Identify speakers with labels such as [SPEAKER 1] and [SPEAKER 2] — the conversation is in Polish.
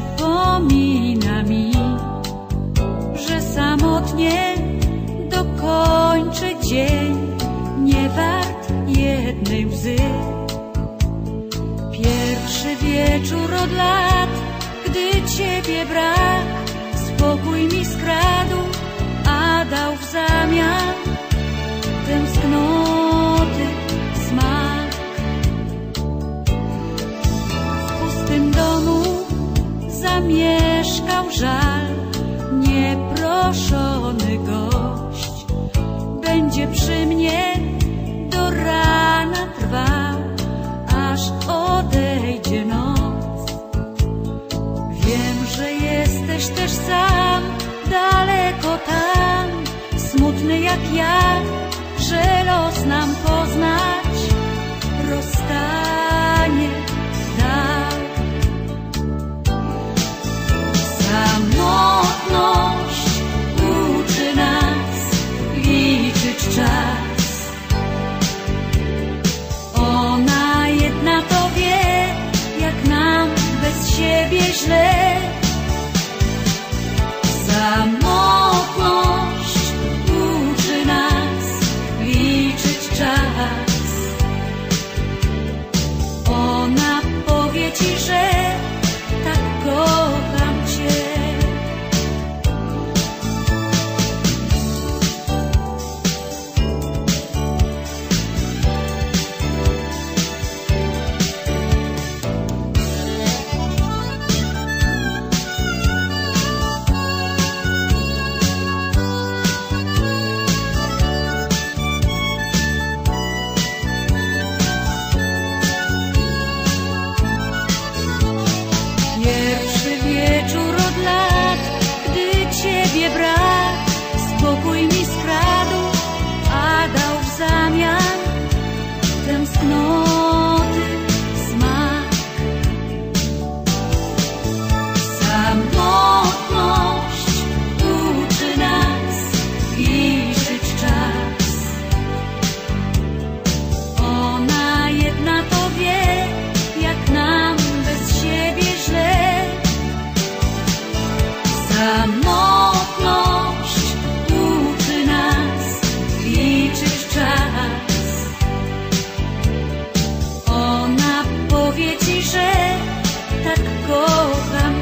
[SPEAKER 1] przypomina mi, że samotnie dokończę dzień, nie wart jednej łzy. Pierwszy wieczór od lat, gdy ciebie brak, spokój mi skradł, a dał w zamian tam, daleko tam, smutny jak ja, że los nam poznać rozstanie tak. Samotność uczy nas liczyć czas. Ona jedna to wie, jak nam bez siebie źle. câu kham